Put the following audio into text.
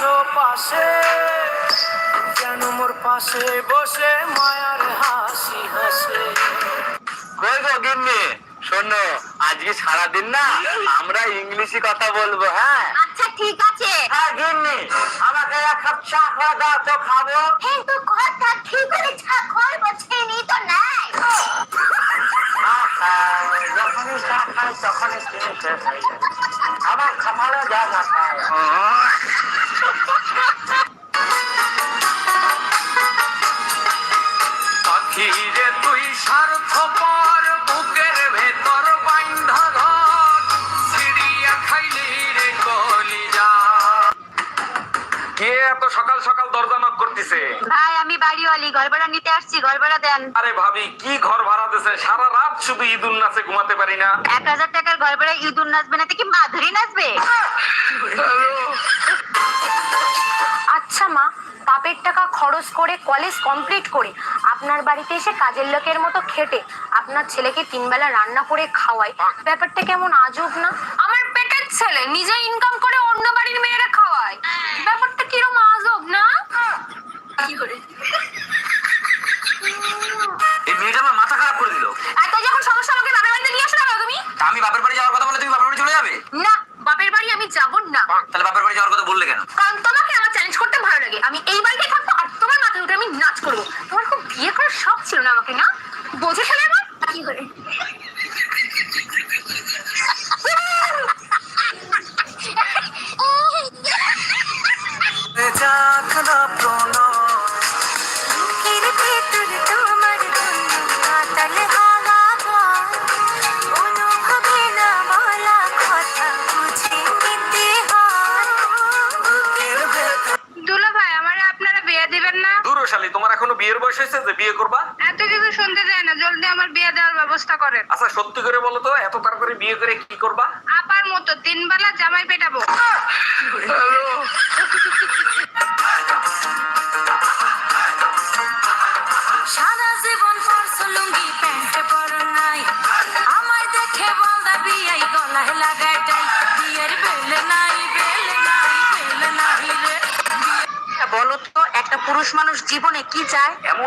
আছো পাশে কেন মোর পাশে বসে মায়ার হাসি হাসে। কই গো গিন্নি? শোনো আজকে সারাদিন না আমরা ইংলিশে কথা বলব হ্যাঁ? আচ্ছা ঠিক আছে। হ্যাঁ গিন্নি আমাকে এক কাপ চা খাওয়া দাও তো খাব। কিন্তু কথা কি করে চা খাই বসে নি তো নাই। যখনই চা খাই তখনই চিনি শেষ আমার খামালে যা না খায়। স্বার্থপর বুকের ভেতর বাইন্ধা ঘর সিঁড়িয়া খাইলি রে কলিজা। কে এত সকাল সকাল দরজা করতেছে? ভাই আমি বাড়িওয়ালি ঘর ভাড়া নিতে আসছি ঘর ভাড়া দেন। আরে ভাবি কি ঘর ভাড়া দিছে? সারা রাত শুধু ঈদুল নাচে ঘুমাতে পারি না। এক হাজার টাকার ঘর ভাড়া ইঁদুর নাচবে না তো কি মাধুরী নাচবে? আচ্ছা মা বাপের টাকা খরচ করে কলেজ কমপ্লিট করে। আপনার বাড়িতে এসে কাজের লোকের মতো খেটে আপনার ছেলেকে তিনবেলা রান্না করে খাওয়ায় ব্যাপারটা কেমন আজব না? আমার পেটের ছেলে নিজে ইনকাম করে অন্য বাড়ির মেয়েরা খাওয়ায়। ব্যাপারটা কিরম আজব না? এই মেয়েটা আমার মাথা খারাপ করে দিল। এত যখন সমস্যা আমাকে বাপের বাড়িতে নিয়ে আসো না তুমি? আমি বাপের বাড়ি যাওয়ার কথা বলে তুমি বাপের বাড়ি চলে যাবে? না বাপের বাড়ি আমি যাব না তাহলে বাপের বাড়ি যাওয়ার কথা বললে কেন কারণ তোমাকে আমার চ্যালেঞ্জ করতে ভালো লাগে আমি এই বাড়িতে থাকব আর তোমার মাথায় উঠে আমি নাচ করব তোমার খুব বিয়ে করার শখ ছিল না আমাকে না বোঝে ফেলে আমার কি করে বিয়ের বয়স হয়েছে যে বিয়ে করবা? এত কিছু শুনতে চাই না জলদি আমার বিয়ে দেওয়ার ব্যবস্থা করেন। আচ্ছা সত্যি করে বলো তো এত তাড়াতাড়ি বিয়ে করে কি করবা? আপার মতো তিন বেলা জামাই পেটাবো। সারা জীবন পরছো লুঙ্গি প্যান্ট পরো নাই। আমায় দেখে বলদা বিয়াই গলায় লাগাই টাই। বিয়ের বেলে নাই বেলে নাই বেলে নাই রে। বলো তো একটা পুরুষ মানুষ জীবনে কি চায়?